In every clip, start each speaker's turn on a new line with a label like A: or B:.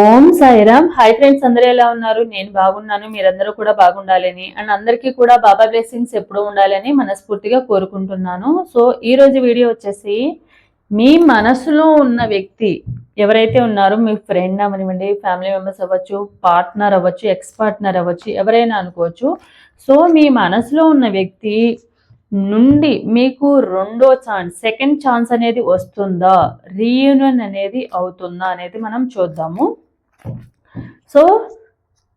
A: ఓం Sairam hi friends అందరూ ఎలా ఉన్నారు నేను బాగున్నాను మీరందరూ కూడా బాగుండాలని అండ్ అందరికీ కూడా బాబా బ్లెస్సింగ్స్ ఎప్పుడూ ఉండాలని మనస్ఫూర్తిగా కోరుకుంటున్నాను సో ఈరోజు వీడియో వచ్చేసి మీ మనసులో ఉన్న వ్యక్తి ఎవరైతే ఉన్నారో మీ ఫ్రెండ్ అవనివ్వండి ఫ్యామిలీ మెంబర్స్ అవ్వచ్చు పార్ట్నర్ అవ్వచ్చు ఎక్స్ పార్ట్నర్ అవ్వచ్చు ఎవరైనా అనుకోవచ్చు సో మీ మనసులో ఉన్న వ్యక్తి నుండి మీకు రెండో ఛాన్స్ సెకండ్ ఛాన్స్ అనేది వస్తుందా రీయూనియన్ అనేది అవుతుందా అనేది మనం చూద్దాము సో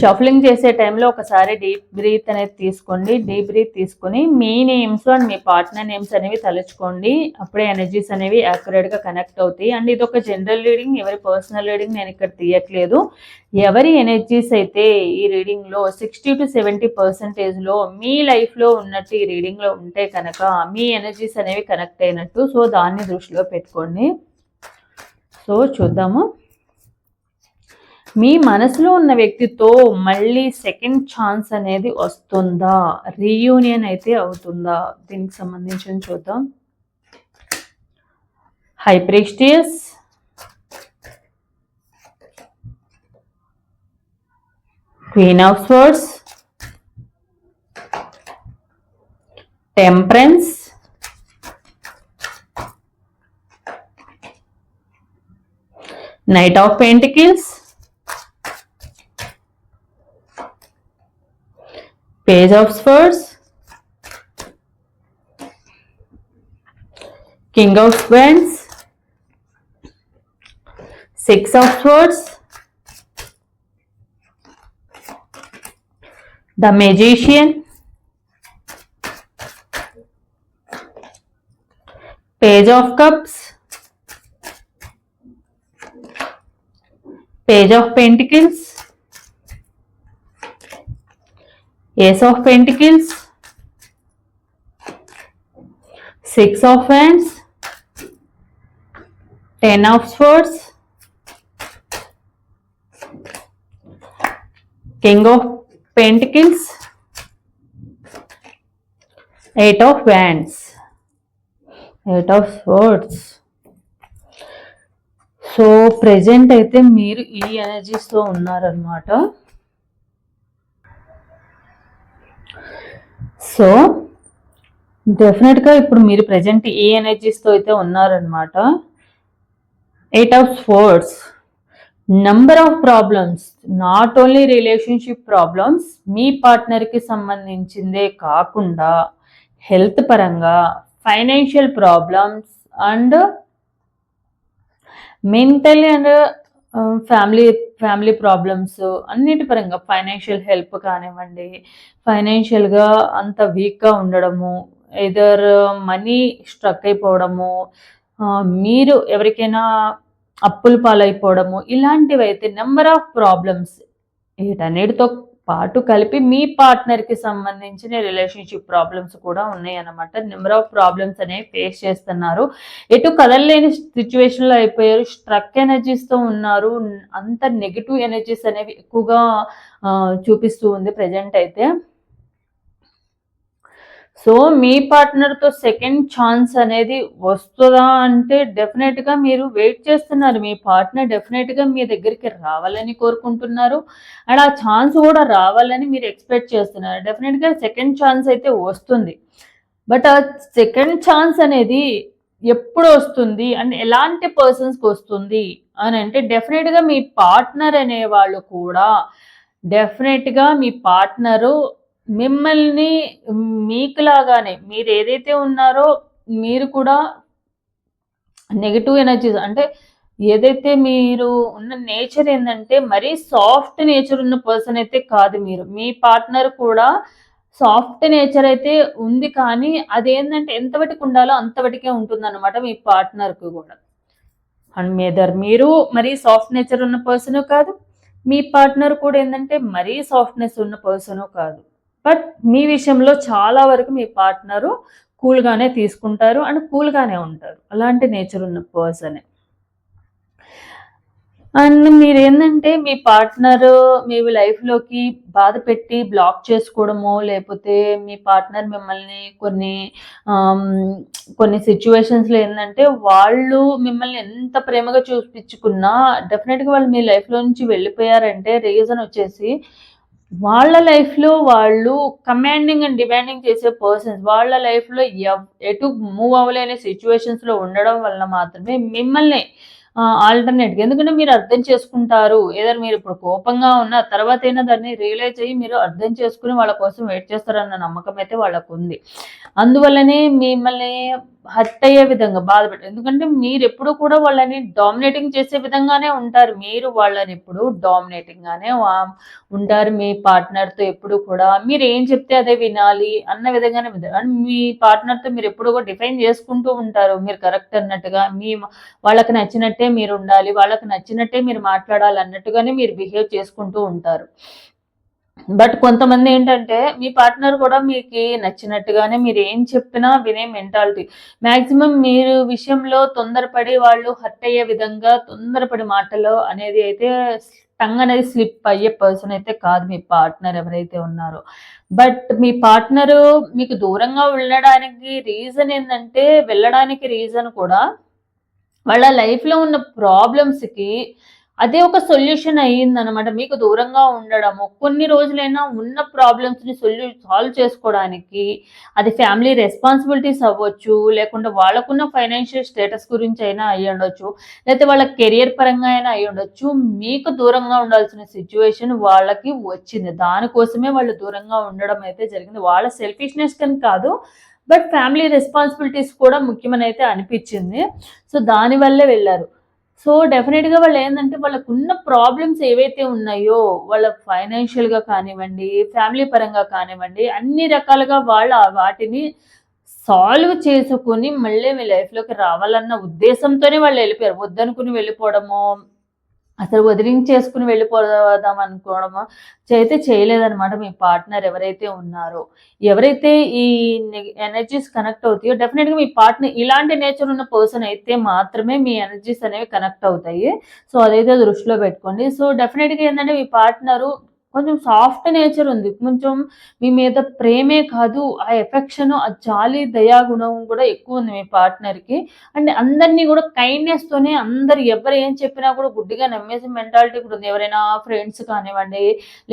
A: షఫలింగ్ చేసే టైంలో ఒకసారి డీప్ బ్రీత్ అనేది తీసుకోండి డీప్ బ్రీత్ తీసుకుని మీ నేమ్స్ అండ్ మీ పార్ట్నర్ నేమ్స్ అనేవి తలుచుకోండి అప్పుడే ఎనర్జీస్ అనేవి యాక్యురేట్గా కనెక్ట్ అవుతాయి అండ్ ఇది ఒక జనరల్ రీడింగ్ ఎవరి పర్సనల్ రీడింగ్ నేను ఇక్కడ తీయట్లేదు ఎవరి ఎనర్జీస్ అయితే ఈ రీడింగ్లో సిక్స్టీ టు సెవెంటీ పర్సెంటేజ్లో మీ లైఫ్లో ఉన్నట్టు ఈ రీడింగ్లో ఉంటే కనుక మీ ఎనర్జీస్ అనేవి కనెక్ట్ అయినట్టు సో దాన్ని దృష్టిలో పెట్టుకోండి సో చూద్దాము మీ మనసులో ఉన్న వ్యక్తితో మళ్ళీ సెకండ్ ఛాన్స్ అనేది వస్తుందా రీయూనియన్ అయితే అవుతుందా దీనికి సంబంధించిన చూద్దాం high priestess queen of swords temperance knight of pentacles page of swords king of wands six of swords the magician page of cups page of pentacles ace of pentacles six of wands ten of swords king of pentacles eight of wands eight of swords so present అయితే మీరు ఈ ఎనర్జీస్లో ఉన్నారనమాట so డెఫినెట్గా ఇప్పుడు మీరు present ఏ ఎనర్జీస్తో అయితే ఉన్నారనమాట eight of swords number of problems not only relationship problems మీ పార్ట్నర్కి సంబంధించిందే కాకుండా హెల్త్ పరంగా financial problems and mental and family family problems అన్నిటి పరంగా ఫైనాన్షియల్ హెల్ప్ కానివ్వండి ఫైనాన్షియల్గా అంత వీక్గా ఉండడము ఎదర్ మనీ స్ట్రక్ అయిపోవడము మీరు ఎవరికైనా అప్పులు పాలైపోవడము ఇలాంటివి అయితే నెంబర్ ఆఫ్ ప్రాబ్లమ్స్ వీటన్నిటితో పాటు కలిపి మీ పార్ట్నర్కి సంబంధించిన రిలేషన్షిప్ ప్రాబ్లమ్స్ కూడా ఉన్నాయి నెంబర్ ఆఫ్ ప్రాబ్లమ్స్ అనేవి ఫేస్ చేస్తున్నారు ఎటు కదలలేని సిచ్యువేషన్లో అయిపోయారు స్ట్రక్ ఎనర్జీస్తో ఉన్నారు అంత నెగిటివ్ ఎనర్జీస్ అనేవి ఎక్కువగా చూపిస్తూ ఉంది ప్రజెంట్ అయితే సో మీ పార్ట్నర్తో సెకండ్ ఛాన్స్ అనేది వస్తుందా అంటే డెఫినెట్గా మీరు వెయిట్ చేస్తున్నారు మీ పార్ట్నర్ డెఫినెట్గా మీ దగ్గరికి రావాలని కోరుకుంటున్నారు అండ్ ఆ ఛాన్స్ కూడా రావాలని మీరు ఎక్స్పెక్ట్ చేస్తున్నారు డెఫినెట్గా సెకండ్ ఛాన్స్ అయితే వస్తుంది బట్ ఆ సెకండ్ ఛాన్స్ అనేది ఎప్పుడు వస్తుంది అండ్ ఎలాంటి పర్సన్స్కి వస్తుంది అని అంటే డెఫినెట్గా మీ పార్ట్నర్ అనేవాళ్ళు కూడా డెఫినెట్గా మీ పార్ట్నరు మిమ్మల్ని మీకులాగానే మీరు ఏదైతే ఉన్నారో మీరు కూడా నెగిటివ్ ఎనర్జీస్ అంటే ఏదైతే మీరు ఉన్న నేచర్ ఏంటంటే మరీ సాఫ్ట్ నేచర్ ఉన్న పర్సన్ అయితే కాదు మీరు మీ పార్ట్నర్ కూడా సాఫ్ట్ నేచర్ అయితే ఉంది కానీ అదేంటంటే ఎంతవటికి ఉండాలో అంతవటికే ఉంటుంది అనమాట మీ పార్ట్నర్కు కూడా అండ్ మేదర్ మీరు మరీ సాఫ్ట్ నేచర్ ఉన్న పర్సన్ కాదు మీ పార్ట్నర్ కూడా ఏంటంటే మరీ సాఫ్ట్నెస్ ఉన్న పర్సన్ కాదు బట్ మీ విషయంలో చాలా వరకు మీ పార్ట్నరు కూల్గానే తీసుకుంటారు అండ్ కూల్గానే ఉంటారు అలాంటి నేచర్ ఉన్న పర్సనే అండ్ మీరు ఏంటంటే మీ పార్ట్నర్ మీ లైఫ్లోకి బాధ పెట్టి బ్లాక్ చేసుకోవడము లేకపోతే మీ పార్ట్నర్ మిమ్మల్ని కొన్ని కొన్ని సిచ్యువేషన్స్లో ఏంటంటే వాళ్ళు మిమ్మల్ని ఎంత ప్రేమగా చూపించుకున్నా డెఫినెట్గా వాళ్ళు మీ లైఫ్లో నుంచి వెళ్ళిపోయారంటే రీజన్ వచ్చేసి వాళ్ళ లైఫ్లో వాళ్ళు కమాండింగ్ అండ్ డిమాండింగ్ చేసే పర్సన్స్ వాళ్ళ లైఫ్లో ఎటు మూవ్ అవ్వలేని సిచ్యువేషన్స్లో ఉండడం వల్ల మాత్రమే మిమ్మల్ని ఆల్టర్నేట్గా ఎందుకంటే మీరు అర్థం చేసుకుంటారు ఏదైనా మీరు ఇప్పుడు కోపంగా ఉన్న తర్వాత అయినా దాన్ని రియలైజ్ అయ్యి మీరు అర్థం చేసుకుని వాళ్ళ కోసం వెయిట్ చేస్తారన్న నమ్మకం అయితే వాళ్ళకు ఉంది అందువల్లనే మిమ్మల్ని హర్ట్ అయ్యే విధంగా బాధపడతారు ఎందుకంటే మీరు ఎప్పుడు కూడా వాళ్ళని డామినేటింగ్ చేసే విధంగానే ఉంటారు మీరు వాళ్ళని ఎప్పుడు డామినేటింగ్ గానే ఉంటారు మీ పార్ట్నర్తో ఎప్పుడు కూడా మీరు ఏం చెప్తే అదే వినాలి అన్న విధంగానే విధంగా అండ్ మీ పార్ట్నర్తో మీరు ఎప్పుడు కూడా డిఫైన్ చేసుకుంటూ ఉంటారు మీరు కరెక్ట్ అన్నట్టుగా మీ వాళ్ళకి నచ్చినట్టే మీరు ఉండాలి వాళ్ళకి నచ్చినట్టే మీరు మాట్లాడాలి అన్నట్టుగానే మీరు బిహేవ్ చేసుకుంటూ ఉంటారు బట్ కొంతమంది ఏంటంటే మీ పార్ట్నర్ కూడా మీకు నచ్చినట్టుగానే మీరు ఏం చెప్పినా వినే మెంటాలిటీ మ్యాక్సిమం మీరు విషయంలో తొందరపడి వాళ్ళు హర్ట్ అయ్యే విధంగా తొందరపడి మాటలు అనేది అయితే టంగ్ అనేది స్లిప్ అయ్యే పర్సన్ అయితే కాదు మీ పార్ట్నర్ ఎవరైతే ఉన్నారో బట్ మీ పార్ట్నర్ మీకు దూరంగా వెళ్ళడానికి రీజన్ ఏంటంటే వెళ్ళడానికి రీజన్ కూడా వాళ్ళ లైఫ్లో ఉన్న ప్రాబ్లమ్స్కి అదే ఒక సొల్యూషన్ అనమాట మీకు దూరంగా ఉండడము కొన్ని రోజులైనా ఉన్న ప్రాబ్లమ్స్ని సొల్యూ సాల్వ్ చేసుకోవడానికి అది ఫ్యామిలీ రెస్పాన్సిబిలిటీస్ అవ్వచ్చు లేకుంటే వాళ్ళకున్న ఫైనాన్షియల్ స్టేటస్ గురించి అయినా అయ్యి ఉండొచ్చు లేకపోతే వాళ్ళ కెరియర్ పరంగా అయినా అయ్యి ఉండొచ్చు మీకు దూరంగా ఉండాల్సిన సిచ్యువేషన్ వాళ్ళకి వచ్చింది దానికోసమే వాళ్ళు దూరంగా ఉండడం అయితే జరిగింది వాళ్ళ సెల్ఫిష్నెస్ కని కాదు బట్ ఫ్యామిలీ రెస్పాన్సిబిలిటీస్ కూడా ముఖ్యమని అయితే అనిపించింది సో దానివల్లే వెళ్ళారు సో డెఫినెట్గా వాళ్ళు ఏంటంటే వాళ్ళకున్న ప్రాబ్లమ్స్ ఏవైతే ఉన్నాయో వాళ్ళ ఫైనాన్షియల్గా కానివ్వండి ఫ్యామిలీ పరంగా కానివ్వండి అన్ని రకాలుగా వాళ్ళు వాటిని సాల్వ్ చేసుకుని మళ్ళీ మీ లైఫ్లోకి రావాలన్న ఉద్దేశంతోనే వాళ్ళు వెళ్ళిపోయారు వద్దనుకుని వెళ్ళిపోవడము అసలు వదిలించేసుకుని వెళ్ళిపోదాం అనుకోవడము అయితే చేయలేదనమాట మీ పార్ట్నర్ ఎవరైతే ఉన్నారో ఎవరైతే ఈ ఎనర్జీస్ కనెక్ట్ అవుతాయో డెఫినెట్గా మీ పార్ట్నర్ ఇలాంటి నేచర్ ఉన్న పర్సన్ అయితే మాత్రమే మీ ఎనర్జీస్ అనేవి కనెక్ట్ అవుతాయి సో అదైతే దృష్టిలో పెట్టుకోండి సో డెఫినెట్గా ఏంటంటే మీ పార్ట్నరు కొంచెం సాఫ్ట్ నేచర్ ఉంది కొంచెం మీ మీద ప్రేమే కాదు ఆ ఎఫెక్షన్ ఆ జాలి దయాగుణం కూడా ఎక్కువ ఉంది మీ పార్ట్నర్కి అండ్ అందరినీ కూడా కైండ్నెస్ తోనే అందరు ఎవరు ఏం చెప్పినా కూడా గుడ్డిగా నమ్మేసి మెంటాలిటీ కూడా ఉంది ఎవరైనా ఫ్రెండ్స్ కానివ్వండి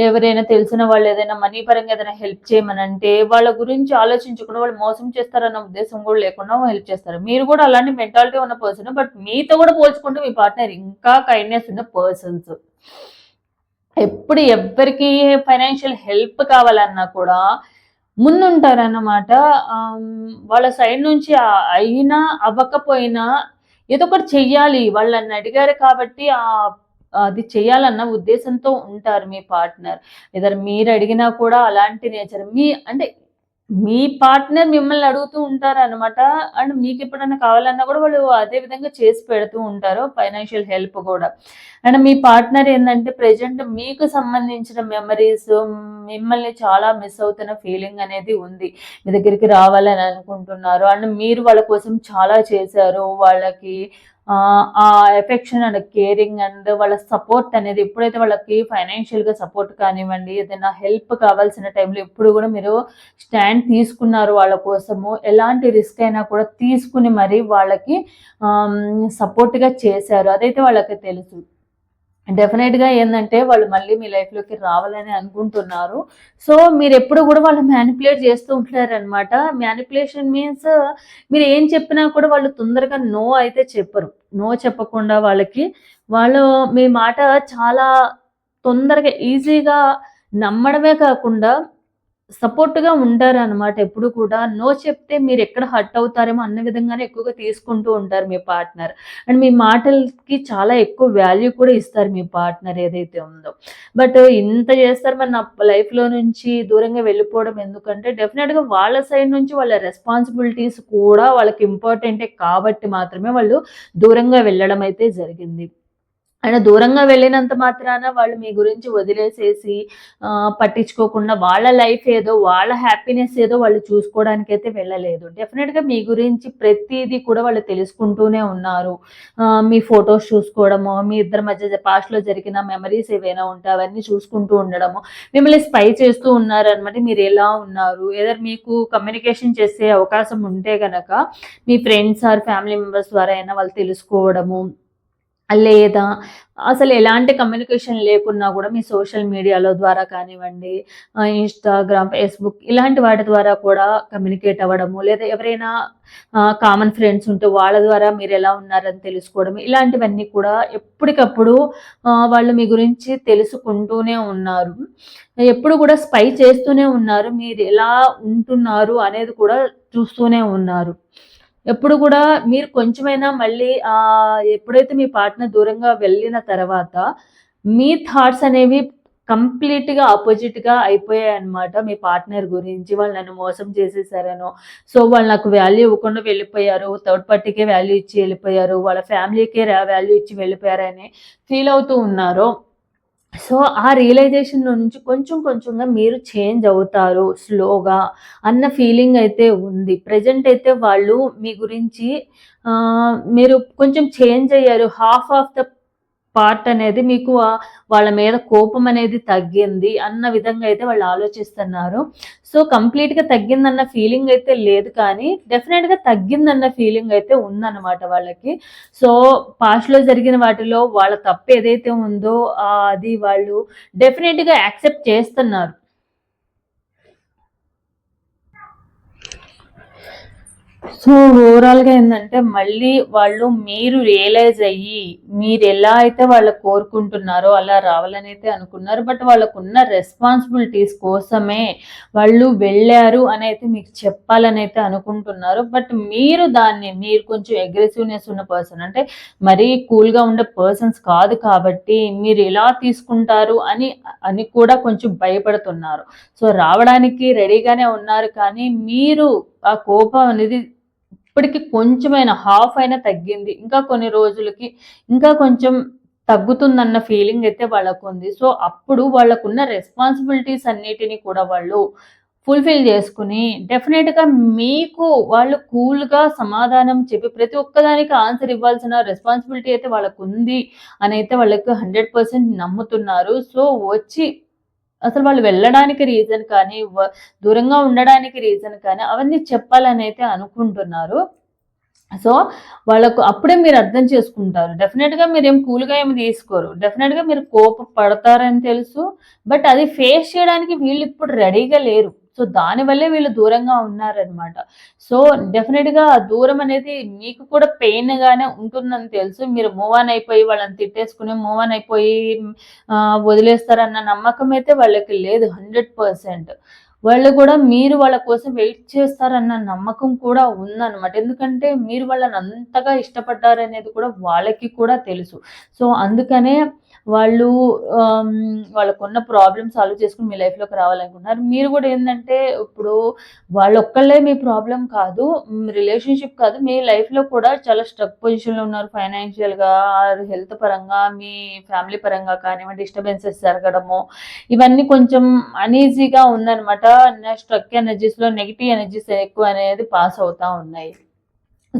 A: ఎవరైనా తెలిసిన వాళ్ళు ఏదైనా మనీ పరంగా ఏదైనా హెల్ప్ చేయమనంటే వాళ్ళ గురించి ఆలోచించకుండా వాళ్ళు మోసం చేస్తారన్న ఉద్దేశం కూడా లేకుండా హెల్ప్ చేస్తారు మీరు కూడా అలాంటి మెంటాలిటీ ఉన్న పర్సన్ బట్ మీతో కూడా పోల్చుకుంటే మీ పార్ట్నర్ ఇంకా కైండ్నెస్ ఉన్న పర్సన్స్ ఎప్పుడు ఎవరికి ఫైనాన్షియల్ హెల్ప్ కావాలన్నా కూడా ముందుంటారన్నమాట వాళ్ళ సైడ్ నుంచి అయినా అవ్వకపోయినా ఏదో ఒకటి చెయ్యాలి వాళ్ళు నన్ను అడిగారు కాబట్టి ఆ అది చేయాలన్న ఉద్దేశంతో ఉంటారు మీ పార్ట్నర్ ఇద్దరు మీరు అడిగినా కూడా అలాంటి నేచర్ మీ అంటే మీ పార్ట్నర్ మిమ్మల్ని అడుగుతూ ఉంటారు అనమాట అండ్ మీకు ఎప్పుడైనా కావాలన్నా కూడా వాళ్ళు అదే విధంగా చేసి పెడుతూ ఉంటారు ఫైనాన్షియల్ హెల్ప్ కూడా అండ్ మీ పార్ట్నర్ ఏంటంటే ప్రజెంట్ మీకు సంబంధించిన మెమరీస్ మిమ్మల్ని చాలా మిస్ అవుతున్న ఫీలింగ్ అనేది ఉంది మీ దగ్గరికి రావాలని అనుకుంటున్నారు అండ్ మీరు వాళ్ళ కోసం చాలా చేశారు వాళ్ళకి ఆ ఎఫెక్షన్ అండ్ కేరింగ్ అండ్ వాళ్ళ సపోర్ట్ అనేది ఎప్పుడైతే వాళ్ళకి ఫైనాన్షియల్గా సపోర్ట్ కానివ్వండి ఏదైనా హెల్ప్ కావాల్సిన టైంలో ఎప్పుడు కూడా మీరు స్టాండ్ తీసుకున్నారు వాళ్ళ కోసము ఎలాంటి రిస్క్ అయినా కూడా తీసుకుని మరి వాళ్ళకి సపోర్ట్గా చేశారు అదైతే వాళ్ళకి తెలుసు డెఫినెట్గా ఏంటంటే వాళ్ళు మళ్ళీ మీ లైఫ్లోకి రావాలని అనుకుంటున్నారు సో మీరు ఎప్పుడు కూడా వాళ్ళు మ్యానిపులేట్ చేస్తూ ఉంటారనమాట మ్యానిపులేషన్ మీన్స్ మీరు ఏం చెప్పినా కూడా వాళ్ళు తొందరగా నో అయితే చెప్పరు నో చెప్పకుండా వాళ్ళకి వాళ్ళు మీ మాట చాలా తొందరగా ఈజీగా నమ్మడమే కాకుండా సపోర్ట్గా ఉంటారు అనమాట ఎప్పుడు కూడా నో చెప్తే మీరు ఎక్కడ హర్ట్ అవుతారేమో అన్న విధంగానే ఎక్కువగా తీసుకుంటూ ఉంటారు మీ పార్ట్నర్ అండ్ మీ మాటలకి చాలా ఎక్కువ వాల్యూ కూడా ఇస్తారు మీ పార్ట్నర్ ఏదైతే ఉందో బట్ ఇంత చేస్తారు మన లైఫ్లో నుంచి దూరంగా వెళ్ళిపోవడం ఎందుకంటే డెఫినెట్గా వాళ్ళ సైడ్ నుంచి వాళ్ళ రెస్పాన్సిబిలిటీస్ కూడా వాళ్ళకి ఇంపార్టెంటే కాబట్టి మాత్రమే వాళ్ళు దూరంగా వెళ్ళడం అయితే జరిగింది ఆయన దూరంగా వెళ్ళినంత మాత్రాన వాళ్ళు మీ గురించి వదిలేసేసి పట్టించుకోకుండా వాళ్ళ లైఫ్ ఏదో వాళ్ళ హ్యాపీనెస్ ఏదో వాళ్ళు చూసుకోవడానికి అయితే వెళ్ళలేదు డెఫినెట్గా మీ గురించి ప్రతిదీ కూడా వాళ్ళు తెలుసుకుంటూనే ఉన్నారు మీ ఫొటోస్ చూసుకోవడము మీ ఇద్దరి మధ్య పాస్ట్లో జరిగిన మెమరీస్ ఏవైనా ఉంటే అవన్నీ చూసుకుంటూ ఉండడము మిమ్మల్ని స్పై చేస్తూ ఉన్నారు అనమాట మీరు ఎలా ఉన్నారు ఏదో మీకు కమ్యూనికేషన్ చేసే అవకాశం ఉంటే గనక మీ ఫ్రెండ్స్ ఆర్ ఫ్యామిలీ మెంబర్స్ ద్వారా అయినా వాళ్ళు తెలుసుకోవడము లేదా అసలు ఎలాంటి కమ్యూనికేషన్ లేకున్నా కూడా మీ సోషల్ మీడియాలో ద్వారా కానివ్వండి ఇన్స్టాగ్రామ్ ఫేస్బుక్ ఇలాంటి వాటి ద్వారా కూడా కమ్యూనికేట్ అవ్వడము లేదా ఎవరైనా కామన్ ఫ్రెండ్స్ ఉంటే వాళ్ళ ద్వారా మీరు ఎలా ఉన్నారని తెలుసుకోవడం ఇలాంటివన్నీ కూడా ఎప్పటికప్పుడు వాళ్ళు మీ గురించి తెలుసుకుంటూనే ఉన్నారు ఎప్పుడు కూడా స్పై చేస్తూనే ఉన్నారు మీరు ఎలా ఉంటున్నారు అనేది కూడా చూస్తూనే ఉన్నారు ఎప్పుడు కూడా మీరు కొంచెమైనా మళ్ళీ ఎప్పుడైతే మీ పార్ట్నర్ దూరంగా వెళ్ళిన తర్వాత మీ థాట్స్ అనేవి కంప్లీట్గా గా అయిపోయాయి అనమాట మీ పార్ట్నర్ గురించి వాళ్ళు నన్ను మోసం చేసేసారను సో వాళ్ళు నాకు వాల్యూ ఇవ్వకుండా వెళ్ళిపోయారు థర్డ్ పార్టీకే వాల్యూ ఇచ్చి వెళ్ళిపోయారు వాళ్ళ ఫ్యామిలీకే వాల్యూ ఇచ్చి వెళ్ళిపోయారని ఫీల్ అవుతూ ఉన్నారు సో ఆ రియలైజేషన్లో నుంచి కొంచెం కొంచెంగా మీరు చేంజ్ అవుతారు స్లోగా అన్న ఫీలింగ్ అయితే ఉంది ప్రజెంట్ అయితే వాళ్ళు మీ గురించి మీరు కొంచెం చేంజ్ అయ్యారు హాఫ్ ఆఫ్ ద పార్ట్ అనేది మీకు వాళ్ళ మీద కోపం అనేది తగ్గింది అన్న విధంగా అయితే వాళ్ళు ఆలోచిస్తున్నారు సో కంప్లీట్గా తగ్గిందన్న ఫీలింగ్ అయితే లేదు కానీ డెఫినెట్గా తగ్గిందన్న ఫీలింగ్ అయితే ఉందన్నమాట వాళ్ళకి సో పాస్ట్లో జరిగిన వాటిలో వాళ్ళ తప్పు ఏదైతే ఉందో అది వాళ్ళు డెఫినెట్గా యాక్సెప్ట్ చేస్తున్నారు సో ఓవరాల్గా ఏంటంటే మళ్ళీ వాళ్ళు మీరు రియలైజ్ అయ్యి మీరు ఎలా అయితే వాళ్ళు కోరుకుంటున్నారో అలా రావాలని అయితే అనుకున్నారు బట్ వాళ్ళకున్న రెస్పాన్సిబిలిటీస్ కోసమే వాళ్ళు వెళ్ళారు అని అయితే మీకు చెప్పాలని అయితే అనుకుంటున్నారు బట్ మీరు దాన్ని మీరు కొంచెం అగ్రెసివ్నెస్ ఉన్న పర్సన్ అంటే మరీ కూల్గా ఉండే పర్సన్స్ కాదు కాబట్టి మీరు ఎలా తీసుకుంటారు అని అని కూడా కొంచెం భయపడుతున్నారు సో రావడానికి రెడీగానే ఉన్నారు కానీ మీరు ఆ కోపం అనేది ఇప్పటికి కొంచెమైన హాఫ్ అయినా తగ్గింది ఇంకా కొన్ని రోజులకి ఇంకా కొంచెం తగ్గుతుందన్న ఫీలింగ్ అయితే వాళ్ళకు ఉంది సో అప్పుడు వాళ్ళకున్న రెస్పాన్సిబిలిటీస్ అన్నిటినీ కూడా వాళ్ళు ఫుల్ఫిల్ చేసుకుని డెఫినెట్గా మీకు వాళ్ళు కూల్గా సమాధానం చెప్పి ప్రతి ఒక్కదానికి ఆన్సర్ ఇవ్వాల్సిన రెస్పాన్సిబిలిటీ అయితే వాళ్ళకు ఉంది అని అయితే వాళ్ళకి హండ్రెడ్ పర్సెంట్ నమ్ముతున్నారు సో వచ్చి అసలు వాళ్ళు వెళ్ళడానికి రీజన్ కానీ దూరంగా ఉండడానికి రీజన్ కానీ అవన్నీ చెప్పాలని అయితే అనుకుంటున్నారు సో వాళ్ళకు అప్పుడే మీరు అర్థం చేసుకుంటారు డెఫినెట్గా మీరు ఏం కూల్గా ఏమి తీసుకోరు డెఫినెట్గా మీరు కోప పడతారని తెలుసు బట్ అది ఫేస్ చేయడానికి వీళ్ళు ఇప్పుడు రెడీగా లేరు సో దానివల్లే వీళ్ళు దూరంగా ఉన్నారనమాట సో డెఫినెట్గా దూరం అనేది మీకు కూడా పెయిన్గానే ఉంటుందని తెలుసు మీరు మూవ్ ఆన్ అయిపోయి వాళ్ళని తిట్టేసుకుని మూవ్ ఆన్ అయిపోయి వదిలేస్తారన్న నమ్మకం అయితే వాళ్ళకి లేదు హండ్రెడ్ పర్సెంట్ వాళ్ళు కూడా మీరు వాళ్ళ కోసం వెయిట్ చేస్తారన్న నమ్మకం కూడా ఉందన్నమాట ఎందుకంటే మీరు వాళ్ళని అంతగా ఇష్టపడ్డారనేది కూడా వాళ్ళకి కూడా తెలుసు సో అందుకనే వాళ్ళు వాళ్ళకున్న ప్రాబ్లమ్ సాల్వ్ చేసుకుని మీ లైఫ్లోకి రావాలనుకుంటున్నారు మీరు కూడా ఏంటంటే ఇప్పుడు వాళ్ళొక్కళ్ళే మీ ప్రాబ్లం కాదు రిలేషన్షిప్ కాదు మీ లైఫ్లో కూడా చాలా స్ట్రక్ పొజిషన్లో ఉన్నారు ఫైనాన్షియల్గా హెల్త్ పరంగా మీ ఫ్యామిలీ పరంగా కానివ్వండి డిస్టర్బెన్సెస్ జరగడము ఇవన్నీ కొంచెం అనీజీగా ఉందన్నమాట ఉన్న స్ట్రక్ ఎనర్జీస్లో నెగిటివ్ ఎనర్జీస్ ఎక్కువ అనేది పాస్ అవుతూ ఉన్నాయి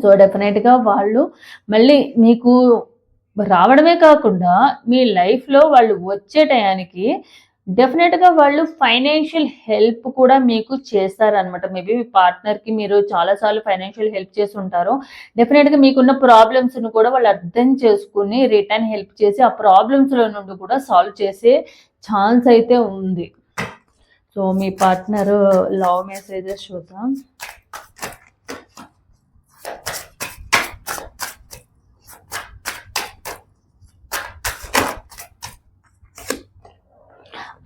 A: సో డెఫినెట్ గా వాళ్ళు మళ్ళీ మీకు రావడమే కాకుండా మీ లైఫ్లో వాళ్ళు వచ్చే టయానికి గా వాళ్ళు ఫైనాన్షియల్ హెల్ప్ కూడా మీకు చేస్తారనమాట మేబీ మీ కి మీరు చాలా సార్లు ఫైనాన్షియల్ హెల్ప్ చేసి ఉంటారు డెఫినెట్గా మీకున్న ను కూడా వాళ్ళు అర్థం చేసుకుని రిటర్న్ హెల్ప్ చేసి ఆ ప్రాబ్లమ్స్లో నుండి కూడా సాల్వ్ చేసే ఛాన్స్ అయితే ఉంది సో మీ పార్ట్నర్ లవ్ మెసేజెస్ చూద్దాం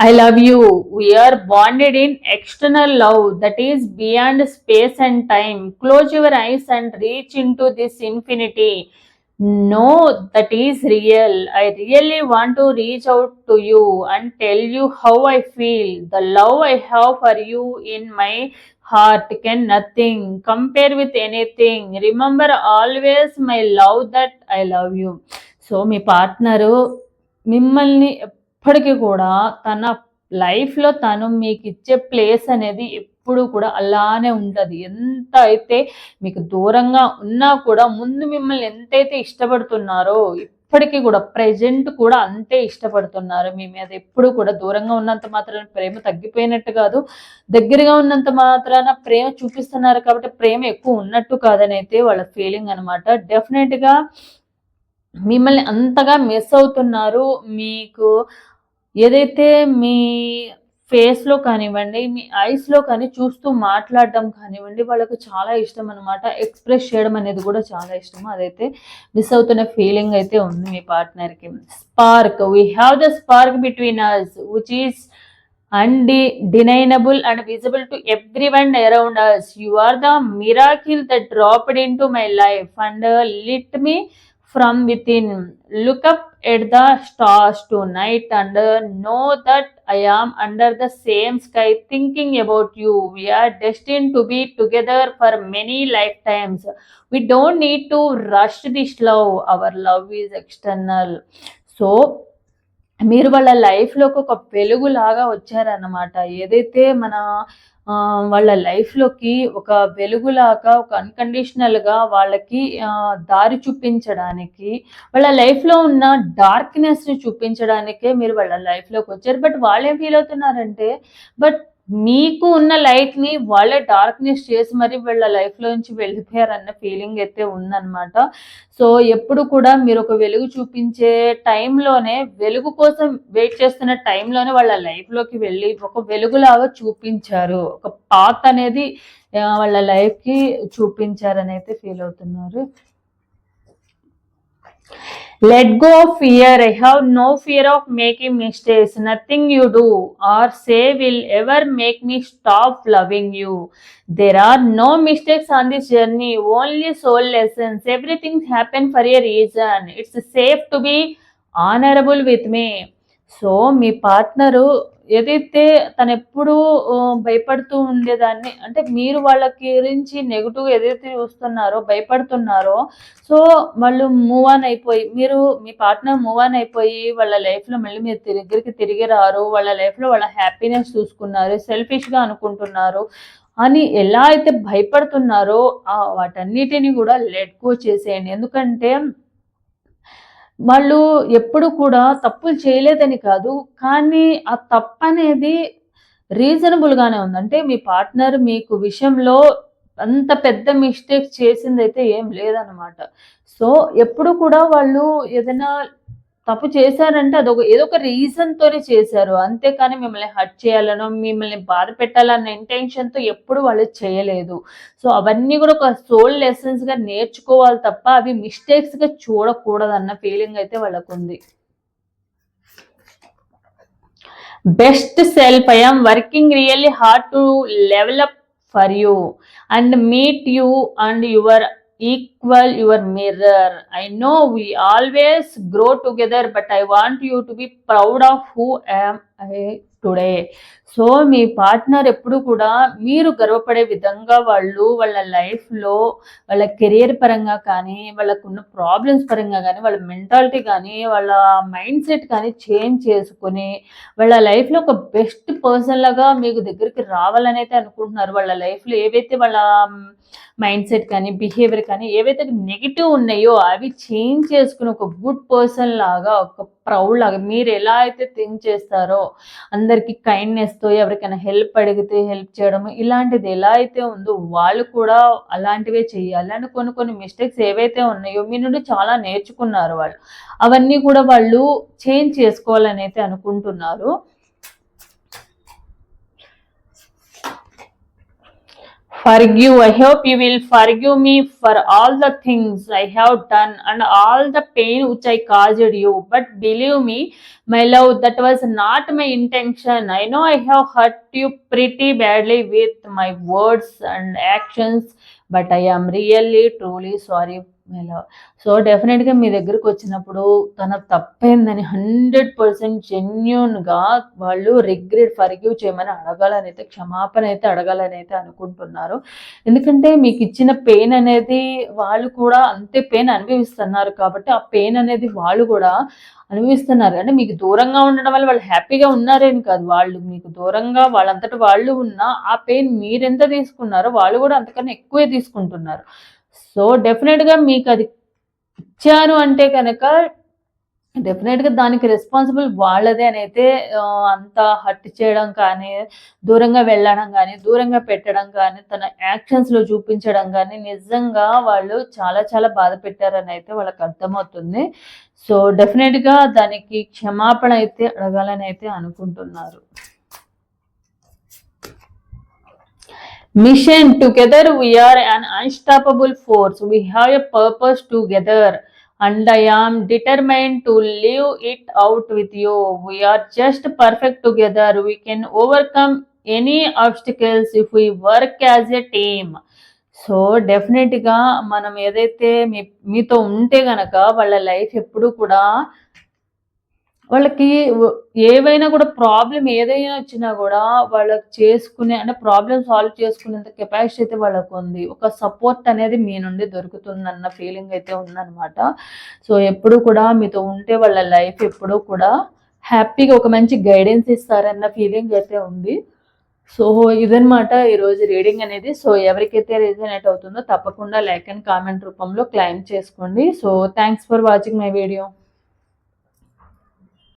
A: I love you we're bonded in external love that is beyond space and time close your eyes and reach into this infinity no that is real. I really want to reach out to you and tell you how I feel. The love I have for you in my heart can nothing compare with anything. Remember always my love that I love you. So me partner మిమ్మల్ని ఎప్పటికీ కూడా తన లైఫ్లో తను మీకు ఇచ్చే place అనేది ఎప్పుడు కూడా అలానే ఉంటుంది ఎంత అయితే మీకు దూరంగా ఉన్నా కూడా ముందు మిమ్మల్ని ఎంతైతే ఇష్టపడుతున్నారో ఇప్పటికీ కూడా ప్రజెంట్ కూడా అంతే ఇష్టపడుతున్నారు మీ మీద ఎప్పుడు కూడా దూరంగా ఉన్నంత మాత్రాన ప్రేమ తగ్గిపోయినట్టు కాదు దగ్గరగా ఉన్నంత మాత్రాన ప్రేమ చూపిస్తున్నారు కాబట్టి ప్రేమ ఎక్కువ ఉన్నట్టు కాదని అయితే వాళ్ళ ఫీలింగ్ అనమాట డెఫినెట్గా మిమ్మల్ని అంతగా మిస్ అవుతున్నారు మీకు ఏదైతే మీ ఫేస్లో కానివ్వండి మీ ఐస్లో కానీ చూస్తూ మాట్లాడడం కానివ్వండి వాళ్ళకు చాలా ఇష్టం అనమాట ఎక్స్ప్రెస్ చేయడం అనేది కూడా చాలా ఇష్టం అదైతే మిస్ అవుతున్న ఫీలింగ్ అయితే ఉంది మీ పార్ట్నర్కి spark we have the spark between us which is undeniable and visible to everyone around us you are the miracle the dropped into my life and lit me from within look up at the stars tonight and know that I am under the same sky thinking about you we're destined to be together for many lifetimes we don't need to rush this love our love is external so మీరు వాళ్ళ లైఫ్లోకి ఒక వెలుగులాగా వచ్చారనమాట ఏదైతే మన వాళ్ళ లైఫ్లోకి ఒక వెలుగులాగా ఒక అన్కండిషనల్గా వాళ్ళకి దారి చూపించడానికి వాళ్ళ లైఫ్లో ఉన్న డార్క్నెస్ని చూపించడానికే మీరు వాళ్ళ లైఫ్లోకి వచ్చారు బట్ వాళ్ళేం ఫీల్ అవుతున్నారంటే బట్ మీకు ఉన్న లైట్ని వాళ్ళే డార్క్నెస్ చేసి మరి వీళ్ళ లైఫ్లో నుంచి వెళ్ళిపోయారన్న ఫీలింగ్ అయితే ఉందన్నమాట సో ఎప్పుడు కూడా మీరు ఒక వెలుగు చూపించే టైంలోనే వెలుగు కోసం వెయిట్ చేస్తున్న టైంలోనే వాళ్ళ లైఫ్లోకి వెళ్ళి ఒక వెలుగులాగా చూపించారు ఒక పాత్ అనేది వాళ్ళ లైఫ్కి చూపించారని అయితే ఫీల్ అవుతున్నారు Let go of fear. I have no fear of making mistakes. Nothing you do or say will ever make me stop loving you. There are no mistakes on this journey, only soul lessons. Everything happened for a reason. It's safe to be honorable with me. So, my partner ఏదైతే తను ఎప్పుడూ భయపడుతూ ఉండేదాన్ని అంటే మీరు వాళ్ళ గురించి negative ఏదైతే చూస్తున్నారో భయపడుతున్నారో సో వాళ్ళు మూవ్ ఆన్ అయిపోయి మీరు మీ పార్ట్నర్ మూవ్ ఆన్ అయిపోయి వాళ్ళ లైఫ్లో మళ్ళీ మీరు దగ్గరికి తిరిగి రారు వాళ్ళ లైఫ్లో వాళ్ళ హ్యాపీనెస్ చూసుకున్నారు సెల్ఫిష్గా అనుకుంటున్నారు అని ఎలా అయితే భయపడుతున్నారో వాటన్నిటిని కూడా లెట్ గో చేసేయండి ఎందుకంటే వాళ్ళు ఎప్పుడు కూడా తప్పులు చేయలేదని కాదు కానీ ఆ తప్పు అనేది రీజనబుల్గానే ఉంది అంటే మీ పార్ట్నర్ మీకు విషయంలో అంత పెద్ద మిస్టేక్ చేసిందైతే ఏం లేదనమాట సో ఎప్పుడు కూడా వాళ్ళు ఏదైనా తప్పు చేశారంటే అదొక ఏదో ఒక రీజన్తోనే చేశారు అంతేకాని మిమ్మల్ని హర్ట్ చేయాలనో మిమ్మల్ని బాధ పెట్టాలన్న ఇంటెన్షన్తో ఎప్పుడు వాళ్ళు చేయలేదు సో అవన్నీ కూడా ఒక సోల్ లెసన్స్గా నేర్చుకోవాలి తప్ప అవి మిస్టేక్స్గా చూడకూడదన్న ఫీలింగ్ అయితే వాళ్ళకు ఉంది best self I'm working really hard to level up for you and meet you and your equal your mirror. I know we always grow together, but I want you to be proud of who am I eh, today. So me partner ఎప్పుడు కూడా మీరు గర్వపడే విధంగా వాళ్ళు వాళ్ళ లైఫ్లో వాళ్ళ career పరంగా కానీ వాళ్ళకున్న ప్రాబ్లమ్స్ పరంగా కానీ వాళ్ళ మెంటాలిటీ కానీ వాళ్ళ మైండ్ సెట్ కానీ చేంజ్ చేసుకుని వాళ్ళ లైఫ్లో ఒక బెస్ట్ పర్సన్ లాగా మీకు దగ్గరికి రావాలని అయితే అనుకుంటున్నారు వాళ్ళ లైఫ్లో ఏవైతే వాళ్ళ మైండ్ సెట్ కానీ బిహేవియర్ కానీ ఏవైతే నెగిటివ్ ఉన్నాయో అవి చేంజ్ చేసుకుని ఒక గుడ్ పర్సన్ లాగా ఒక ప్రౌడ్ లాగా మీరు ఎలా అయితే థింక్ చేస్తారో అందరికీ కైండ్నెస్ చేస్తూ ఎవరికైనా హెల్ప్ అడిగితే హెల్ప్ చేయడం ఇలాంటిది ఎలా అయితే ఉందో వాళ్ళు కూడా అలాంటివే చేయాలి అని కొన్ని కొన్ని మిస్టేక్స్ ఏవైతే ఉన్నాయో మీ నుండి చాలా నేర్చుకున్నారు వాళ్ళు అవన్నీ కూడా వాళ్ళు చేంజ్ చేసుకోవాలని అయితే అనుకుంటున్నారు forgive. I hope you will forgive me for all the things I have done and all the pain which I caused you. But believe me, my love, that was not my intention. I know I have hurt you pretty badly with my words and actions, but I am really, truly sorry మేలో so డెఫినెట్గా మీ దగ్గరకు వచ్చినప్పుడు తన తప్పైందని hundred percent జెన్యున్గా వాళ్ళు regret ఫర్గ్యూ చేయమని అడగాలని అయితే క్షమాపణ అయితే అడగాలని అయితే అనుకుంటున్నారు ఎందుకంటే మీకు ఇచ్చిన పెయిన్ అనేది వాళ్ళు కూడా అంతే పెయిన్ అనుభవిస్తున్నారు కాబట్టి ఆ పెయిన్ అనేది వాళ్ళు కూడా అనుభవిస్తున్నారు అంటే మీకు దూరంగా ఉండడం వల్ల వాళ్ళు హ్యాపీగా ఉన్నారేం కాదు వాళ్ళు మీకు దూరంగా వాళ్ళంతటి వాళ్ళు ఉన్నా ఆ పెయిన్ మీరెంత తీసుకున్నారో వాళ్ళు కూడా అంతకన్నా ఎక్కువే తీసుకుంటున్నారు సో డెఫినెట్గా మీకు అది ఇచ్చాను అంటే కనుక డెఫినెట్గా దానికి రెస్పాన్సిబుల్ వాళ్ళదే అని అయితే అంత హర్ట్ చేయడం కానీ దూరంగా వెళ్ళడం కానీ దూరంగా పెట్టడం కానీ తన యాక్షన్స్లో చూపించడం కానీ నిజంగా వాళ్ళు చాలా చాలా బాధ పెట్టారని అయితే వాళ్ళకి అర్థమవుతుంది సో డెఫినెట్గా దానికి క్షమాపణ అయితే అడగాలని అయితే అనుకుంటున్నారు mission together we're un unstoppable force we have a purpose together and I am determined to live it out with you are just perfect together we can overcome any obstacles if we work as a team so డెఫినెట్గా మనం ఏదైతే మీతో ఉంటే గనక వాళ్ళ life ఎప్పుడు కూడా వాళ్ళకి ఏవైనా కూడా ప్రాబ్లం ఏదైనా వచ్చినా కూడా వాళ్ళకి చేసుకునే అంటే ప్రాబ్లం సాల్వ్ చేసుకునేంత కెపాసిటీ అయితే వాళ్ళకు ఉంది ఒక సపోర్ట్ అనేది మీ నుండి దొరుకుతుందన్న ఫీలింగ్ అయితే ఉందన్నమాట సో ఎప్పుడు కూడా మీతో ఉంటే వాళ్ళ లైఫ్ ఎప్పుడూ కూడా హ్యాపీగా ఒక మంచి గైడెన్స్ ఇస్తారన్న ఫీలింగ్ అయితే ఉంది సో ఇదనమాట ఈరోజు రీడింగ్ అనేది సో ఎవరికైతే రిజనేట్ అవుతుందో తప్పకుండా లైక్ అండ్ కామెంట్ రూపంలో క్లైమ్ చేసుకోండి so thanks for watching my video